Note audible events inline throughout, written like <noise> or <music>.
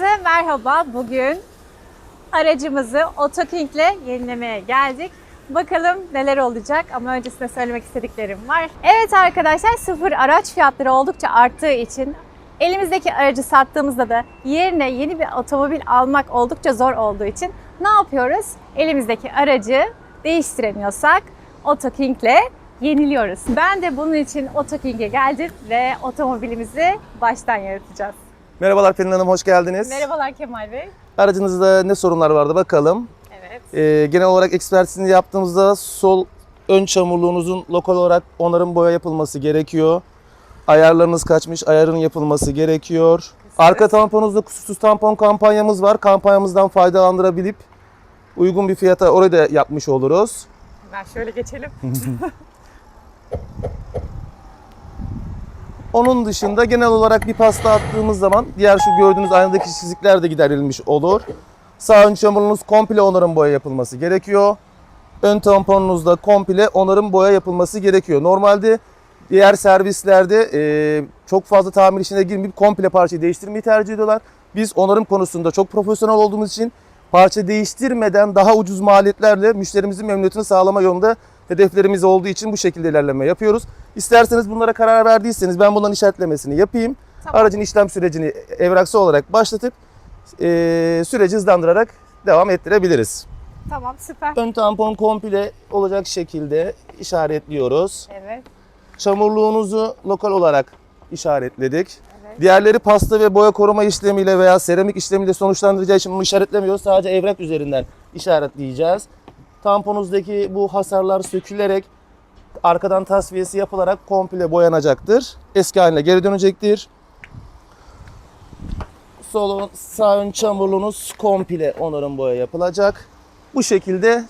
Herkese merhaba. Bugün aracımızı Otoking ile yenilemeye geldik. Bakalım neler olacak ama öncesinde söylemek istediklerim var. Evet arkadaşlar sıfır araç fiyatları oldukça arttığı için elimizdeki aracı sattığımızda da yerine yeni bir otomobil almak oldukça zor olduğu için ne yapıyoruz? Elimizdeki aracı değiştiremiyorsak Otoking yeniliyoruz. Ben de bunun için Otoking'e geldim ve otomobilimizi baştan yaratacağız. Merhabalar Pelin Hanım, hoş geldiniz. Merhabalar Kemal Bey. Aracınızda ne sorunlar vardı bakalım. Evet. Ee, genel olarak ekspertizini yaptığımızda sol ön çamurluğunuzun lokal olarak onarım boya yapılması gerekiyor. Ayarlarınız kaçmış, ayarın yapılması gerekiyor. Arka tamponunuzda kusursuz tampon kampanyamız var. Kampanyamızdan faydalandırabilip uygun bir fiyata orayı da yapmış oluruz. Ben şöyle geçelim. <laughs> Onun dışında genel olarak bir pasta attığımız zaman diğer şu gördüğünüz aynadaki çizikler de giderilmiş olur. Sağ ön çamurunuz komple onarım boya yapılması gerekiyor. Ön tamponunuzda komple onarım boya yapılması gerekiyor. Normalde diğer servislerde e, çok fazla tamir işine girmeyip komple parçayı değiştirmeyi tercih ediyorlar. Biz onarım konusunda çok profesyonel olduğumuz için parça değiştirmeden daha ucuz maliyetlerle müşterimizin memnuniyetini sağlama yolunda hedeflerimiz olduğu için bu şekilde ilerleme yapıyoruz. İsterseniz bunlara karar verdiyseniz ben bunların işaretlemesini yapayım. Tamam. Aracın işlem sürecini evraksı olarak başlatıp e, süreci hızlandırarak devam ettirebiliriz. Tamam süper. Ön tampon komple olacak şekilde işaretliyoruz. Evet. Çamurluğunuzu lokal olarak işaretledik. Evet. Diğerleri pasta ve boya koruma işlemiyle veya seramik işlemiyle sonuçlandıracağı için bunu işaretlemiyoruz. Sadece evrak üzerinden işaretleyeceğiz. Tamponuzdaki bu hasarlar sökülerek arkadan tasfiyesi yapılarak komple boyanacaktır. Eski haline geri dönecektir. Sol sağ ön çamurluğunuz komple onarım boya yapılacak. Bu şekilde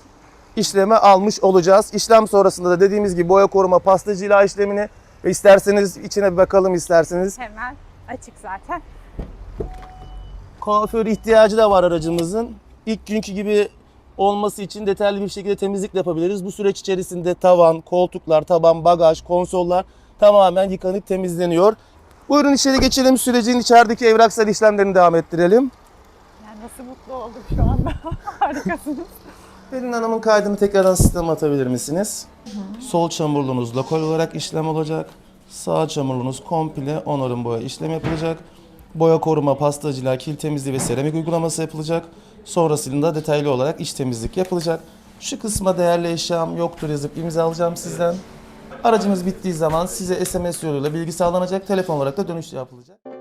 işleme almış olacağız. İşlem sonrasında da dediğimiz gibi boya koruma pasta cila işlemini ve isterseniz içine bir bakalım isterseniz. Hemen açık zaten. Kuaför ihtiyacı da var aracımızın. İlk günkü gibi olması için detaylı bir şekilde temizlik yapabiliriz. Bu süreç içerisinde tavan, koltuklar, taban, bagaj, konsollar tamamen yıkanıp temizleniyor. Buyurun içeri geçelim. Sürecin içerideki evraksal işlemlerini devam ettirelim. Yani nasıl mutlu oldum şu anda. <laughs> Harikasınız. Pelin Hanım'ın kaydını tekrardan sisteme atabilir misiniz? Sol çamurluğunuz lokal olarak işlem olacak. Sağ çamurluğunuz komple onarım boya işlem yapılacak. Boya koruma, pastacılığa, kil temizliği ve seramik uygulaması yapılacak. Sonrasında detaylı olarak iç temizlik yapılacak. Şu kısma değerli eşyam yoktur yazıp imza alacağım sizden. Aracımız bittiği zaman size SMS yoluyla bilgi sağlanacak. Telefon olarak da dönüş yapılacak.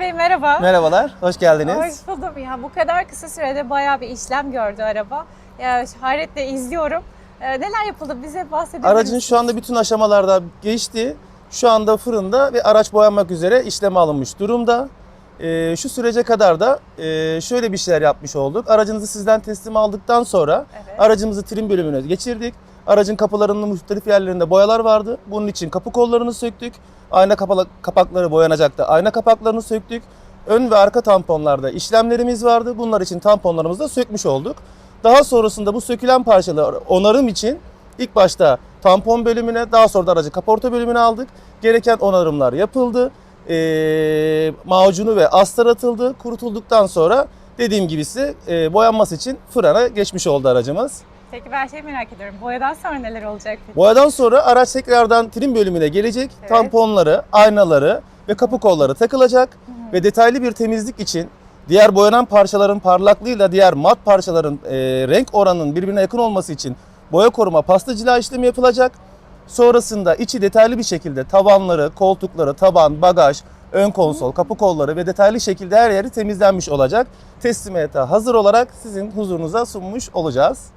Bey merhaba. Merhabalar, hoş geldiniz. Hoş buldum. Ya bu kadar kısa sürede bayağı bir işlem gördü araba. Ya hayretle izliyorum. Ee, neler yapıldı bize bahsedebilir Aracın misiniz? şu anda bütün aşamalarda geçti. Şu anda fırında ve araç boyanmak üzere işleme alınmış durumda. Ee, şu sürece kadar da e, şöyle bir şeyler yapmış olduk. Aracınızı sizden teslim aldıktan sonra Evet. aracımızı trim bölümüne geçirdik. Aracın kapılarının muhtelif yerlerinde boyalar vardı. Bunun için kapı kollarını söktük. Ayna kapakları boyanacaktı. Ayna kapaklarını söktük. Ön ve arka tamponlarda işlemlerimiz vardı. Bunlar için tamponlarımızı da sökmüş olduk. Daha sonrasında bu sökülen parçaları onarım için ilk başta tampon bölümüne, daha sonra da aracı kaporta bölümüne aldık. Gereken onarımlar yapıldı. Ee, macunu ve astar atıldı. Kurutulduktan sonra dediğim gibisi e, boyanması için fırına geçmiş oldu aracımız. Peki ben şey merak ediyorum. Boyadan sonra neler olacak peki? Boyadan sonra araç tekrardan trim bölümüne gelecek. Evet. Tamponları, aynaları ve kapı kolları takılacak ve detaylı bir temizlik için diğer boyanan parçaların parlaklığıyla diğer mat parçaların e, renk oranının birbirine yakın olması için boya koruma pasta cila işlemi yapılacak. Sonrasında içi detaylı bir şekilde tavanları, koltukları, taban, bagaj, ön konsol, kapı kolları ve detaylı şekilde her yeri temizlenmiş olacak. Teslimiyete hazır olarak sizin huzurunuza sunmuş olacağız.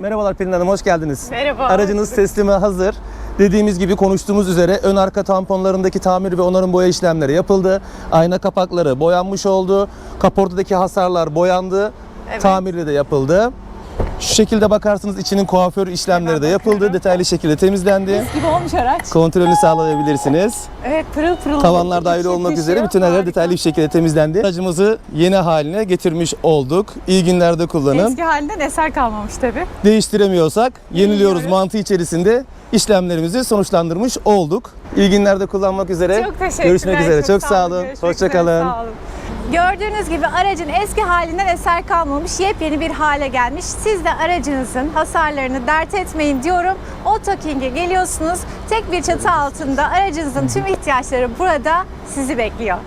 Merhabalar Pelin Hanım, hoş geldiniz. Merhaba. Aracınız teslime hazır. Dediğimiz gibi konuştuğumuz üzere ön arka tamponlarındaki tamir ve onarım boya işlemleri yapıldı. Ayna kapakları boyanmış oldu. Kaportadaki hasarlar boyandı. Evet. Tamiri de yapıldı. Şu şekilde bakarsanız içinin kuaför işlemleri de yapıldı. Detaylı şekilde temizlendi. Mis gibi olmuş araç. Kontrolünü sağlayabilirsiniz. Evet pırıl pırıl. Tavanlar dahil Işık olmak üzere bütün her yer Harika. detaylı bir şekilde temizlendi. Aracımızı yeni haline getirmiş olduk. İyi günlerde kullanın. Eski halinden eser kalmamış tabii. Değiştiremiyorsak yeniliyoruz Yeniliyoruz. mantığı içerisinde işlemlerimizi sonuçlandırmış olduk. İyi günlerde kullanmak üzere. Çok teşekkürler. Görüşmek üzere. Çok, sağ olun. Görüşmek Hoşça üzere, kalın. Sağ olun. Gördüğünüz gibi aracın eski halinden eser kalmamış, yepyeni bir hale gelmiş. Siz de aracınızın hasarlarını dert etmeyin diyorum. Otoking'e geliyorsunuz. Tek bir çatı altında aracınızın tüm ihtiyaçları burada sizi bekliyor.